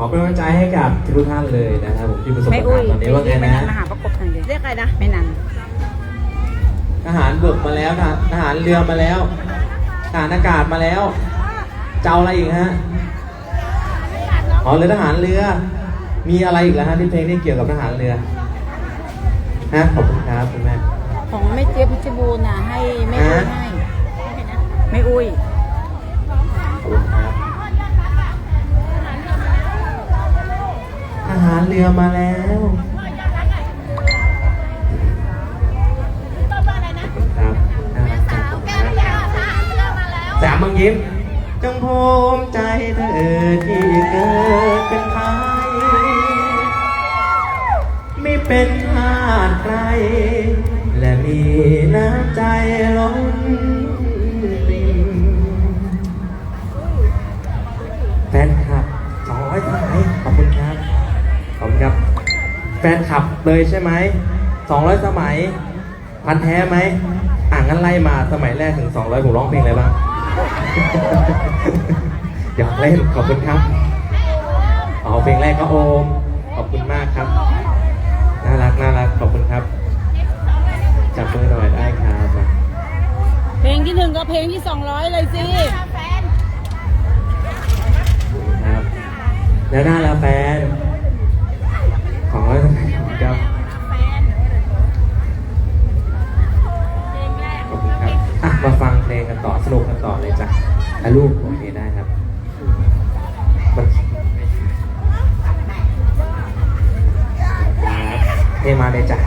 ขอเป็นกำลังใจให้กับทุกท่านเลยนะครับผมที่ประสบไม่ปัญอุ้หายตอนนี้ว่าไงไม่นะนันมาหาประกบทางเดียวเรียกอะไรนะไม่นันทหารบกมาแล้วนะทหารเรือมาแล้วทหารอากาศมาแล้วจะเอาอะไรอีกฮะอ๋อเรือทหารเรือ มีอะไรอีกแล้วฮะที่เพลงที่เกี่ยวกับทหารเรือฮะขอบคุณครับคุณแม่ของแม่เจี๊ยบพิชรบูรณ์น่ะให้แม่อุ้ยฮะให้แม่อุ้ยารเรือมาแล้วขอบคุณครับน่ารักจังขอบคุณครับสามบางยิ้มจงภูมิใจเธอที่เกิดเป็นไทยไม่เป็นทาสใครและมี นคลับเลยใช่ไหมสองร้อยสมัย พันแท้ไหมอ่างั้นไล่มาสมัยแรกถึงสองร้อยผมร้องเพลงอะไรบ้างอยากเล่นขอบคุณครับอ๋อเพลงแรกก็โอม ขอบคุณมากครับ น่ารักน่ารักขอบคุณครับ จับมือหน่อยได้ครับมาเพลงที่หนึ่งก็เพลงที่สองร้อยเลยสิขอบคุณครับแล้วหน้าแล้วแฟน เพลงกันต่อสนุกกันต่อเลยจ้ะอะลูกโอเคได้ครับเพลงมาเลยจ้ะ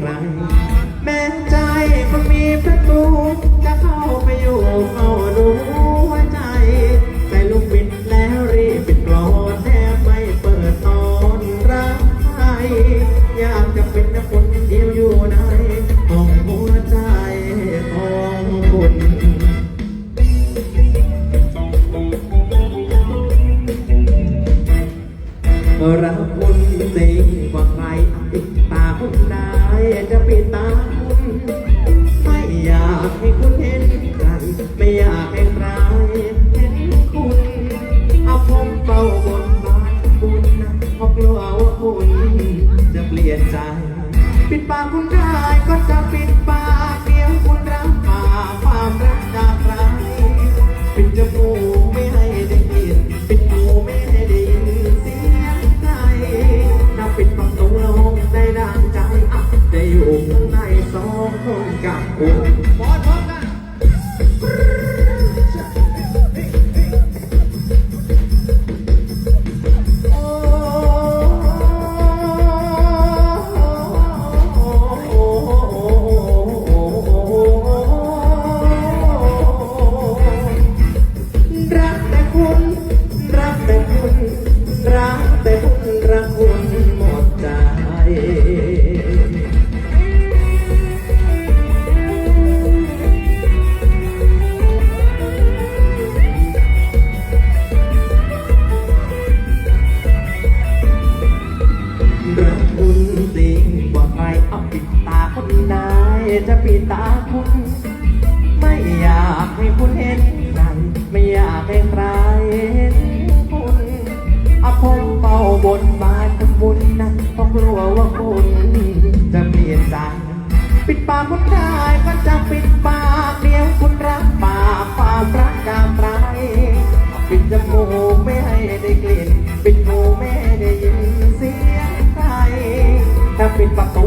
ครแากให้คุณเห็นใครไม่อยากให้ใครเห็นคุณเอาผมเฝ้าบนบานคุณนะเพราะกลัวว่าคุณจะเปลี่ยนใจ ปิดปากคุณได้ก็จะปิด จะปิดตาคุณ ไม่อยากให้คุณเห็นใจไม่อยากให้ใครเห็นคุณอาผมเป่าบนบานกับุญนะเพราะกลัวว่าคุณจะเปลี่ยนใจปิดปากคุณได้ก็จะปิดปากเดียวคุณรักปากปากรักกามไรปิดจมูกไม่ให้ได้กลิ่นปิดหูไม่ให้ได้ยินเสียงใครถ้าปิดประตู